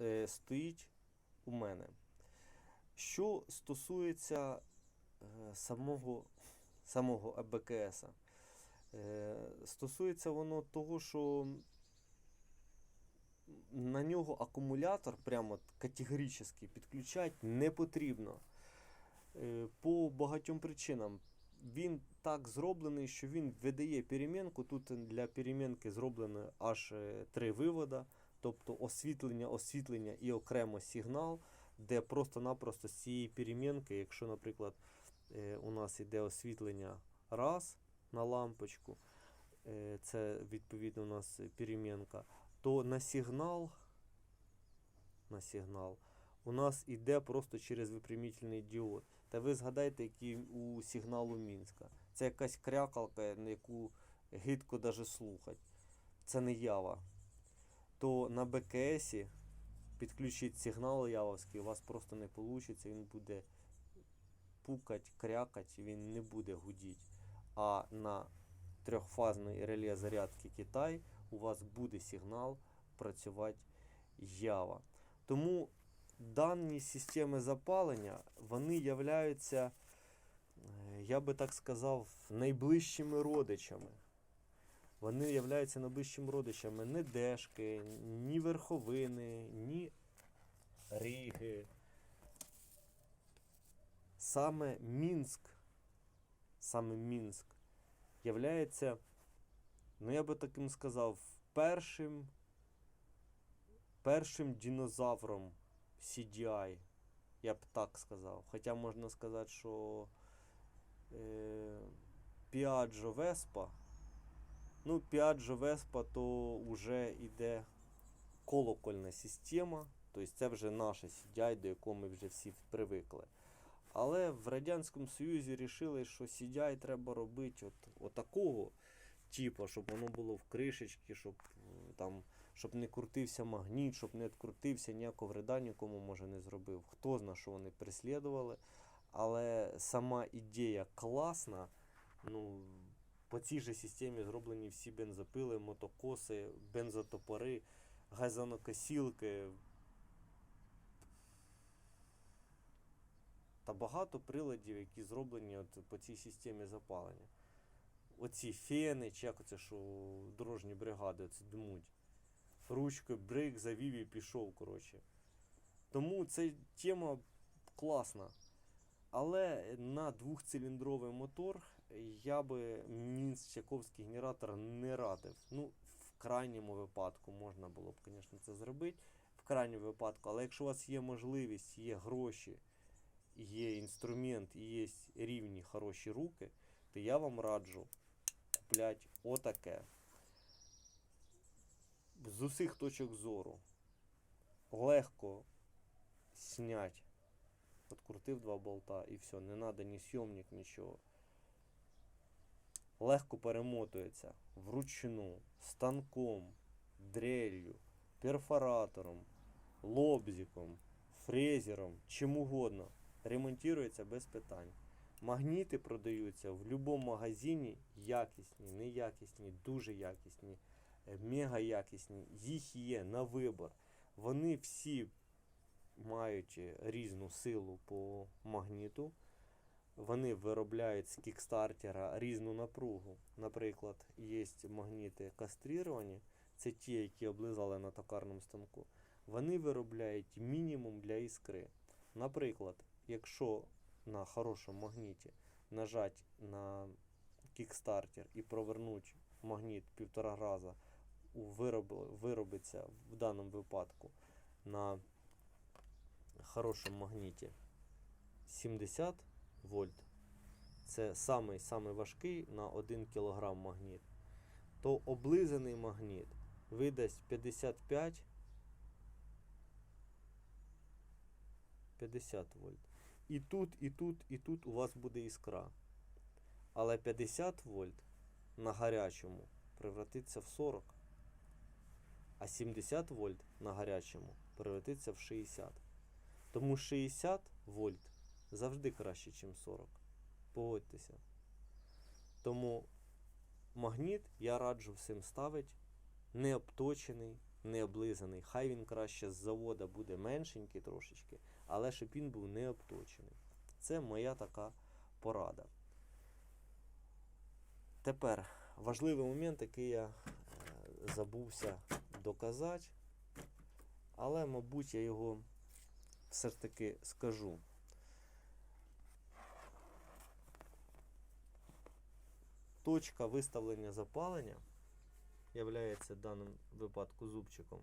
е, стоїть у мене. Що стосується е, самого, самого АБКС, е, стосується воно того, що на нього акумулятор прямо категорично підключати не потрібно. По багатьом причинам. Він так зроблений, що він видає перемінку. Тут для перемінки зроблено аж три вивода, тобто освітлення, освітлення і окремо сигнал, де просто-напросто з цієї перемінки, якщо, наприклад, е, у нас йде освітлення раз на лампочку, е, це відповідно у нас перемінка, то на сигнал, на сигнал у нас іде просто через випрямительний діод. Та ви згадайте, який у сигналу Мінська. Це якась крякалка, на яку гидко даже слухати. Це не ява. То на БКС підключити сигнал явовський, у вас просто не вийде, він буде пукать, крякать, він не буде гудіти. А на трьохфазної реле зарядки Китай у вас буде сигнал працювати ява. Тому дані системи запалення, вони являються, е, я би так сказав, найближчими родичами. Вони являються найближчими родичами не Дешки, ні Верховини, ні Ріги. Саме Мінськ, саме Мінськ являється, ну я би таким сказав, першим, першим динозавром CDI, я б так сказав. Хоча можна сказати, що е, Piaggio Vespa, ну, Piaggio Vespa то вже йде колокольна система, тобто це вже наша CDI, до якого ми вже всі привикли. Але в Радянському Союзі вирішили, що CDI треба робити от, отакого типу, щоб воно було в кришечці, щоб там щоб не крутився магніт, щоб не відкрутився, ніякого вреда нікому може не зробив. Хто зна, що вони переслідували. Але сама ідея класна. Ну, по цій же системі зроблені всі бензопили, мотокоси, бензотопори, газонокосілки. Та багато приладів, які зроблені от по цій системі запалення. Оці фени, чи як оце, що дорожні бригади це дмуть ручкою брейк завів і пішов, коротше. Тому ця тема класна. Але на двохциліндровий мотор я би мінськ-чаковський генератор не радив. Ну, в крайньому випадку можна було б, звісно, це зробити. В крайньому випадку, але якщо у вас є можливість, є гроші, є інструмент і є рівні хороші руки, то я вам раджу купляти отаке з усіх точок зору легко снять. Открутив два болта і все, не треба ні сйомник, нічого. Легко перемотується вручну, станком, дрелью, перфоратором, лобзиком, фрезером, чим угодно. Ремонтується без питань. Магніти продаються в будь-якому магазині якісні, неякісні, дуже якісні мега якісні, їх є на вибір. Вони всі мають різну силу по магніту. Вони виробляють з кікстартера різну напругу. Наприклад, є магніти кастрировані, це ті, які облизали на токарному станку. Вони виробляють мінімум для іскри. Наприклад, якщо на хорошому магніті нажати на кікстартер і провернути магніт півтора раза вироб, виробиться в даному випадку на хорошому магніті 70 вольт. Це самий самий важкий на 1 кг магніт. То облизаний магніт видасть 55 50 вольт. І тут, і тут, і тут у вас буде іскра. Але 50 вольт на гарячому превратиться в 40 а 70 вольт на гарячому превратиться в 60. Тому 60 вольт завжди краще, ніж 40. Погодьтеся. Тому магніт я раджу всім ставити не обточений, не облизаний. Хай він краще з завода буде меншенький трошечки, але щоб він був не обточений. Це моя така порада. Тепер важливий момент, який я е, забувся доказати, але, мабуть, я його все ж таки скажу. Точка виставлення запалення являється в даному випадку зубчиком